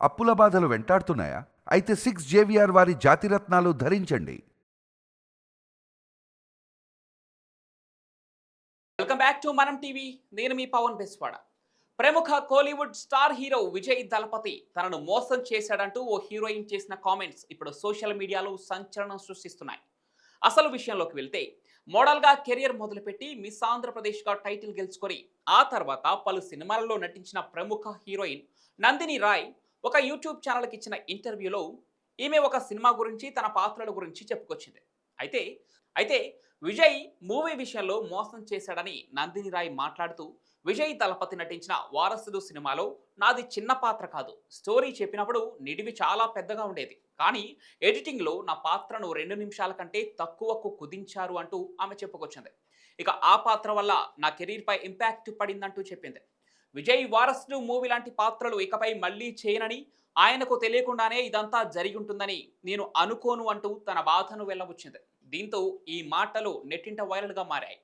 అప్పుల బాధలు వెంటాడుతున్నాయా? అయితే సిక్స్ జేవిఆర్ వారి జాతిరత్నాలు ధరించండి. Welcome back to Manam TV నేను మీ పవన్ బెస్వాడ. ప్రముఖ Kollywood star hero Vijay Thalapathy తనను మోసం చేశాడంటూ ఓ హీరోయిన్ చేసిన కామెంట్స్ ఇప్పుడు సోషల్ మీడియాలో సంచలనం సృష్టిస్తున్నాయి. అసలు విషయంలోకి వెళ్తే మోడల్గా కెరియర్ మొదలుపెట్టి మిస్ ఆంధ్రప్రదేశ్గా టైటిల్ గెలుచుకొని ఆ తర్వాత పలు సినిమాలలో నటించిన ప్రముఖ హీరోయిన్ నందిని రాయ్ ఒక యూట్యూబ్ ఛానల్కి ఇచ్చిన ఇంటర్వ్యూలో ఈమె ఒక సినిమా గురించి తన పాత్రల గురించి చెప్పుకొచ్చింది. అయితే అయితే విజయ్ మూవీ విషయంలో మోసం చేశాడని నందిని రాయ్ మాట్లాడుతూ విజయ్ దళపతి నటించిన వారసుడు సినిమాలో నాది చిన్న పాత్ర కాదు. స్టోరీ చెప్పినప్పుడు నిడివి చాలా పెద్దగా ఉండేది. కానీ ఎడిటింగ్లో నా పాత్రను రెండు నిమిషాల కంటే తక్కువకు కుదించారు అంటూ ఆమె చెప్పుకొచ్చింది. ఇక ఆ పాత్ర వల్ల నా కెరీర్పై ఇంపాక్ట్ పడిందంటూ చెప్పింది. విజయ్ వారసుడు మూవీ లాంటి పాత్రలు ఇకపై మళ్ళీ చేయనని ఆయనకు తెలియకుండానే ఇదంతా జరిగి ఉంటుందని నేను అనుకోను అంటూ తన బాధను వెళ్ళబుచ్చింది. దీంతో ఈ మాటలు నెట్టింట వైరల్గా మారాయి.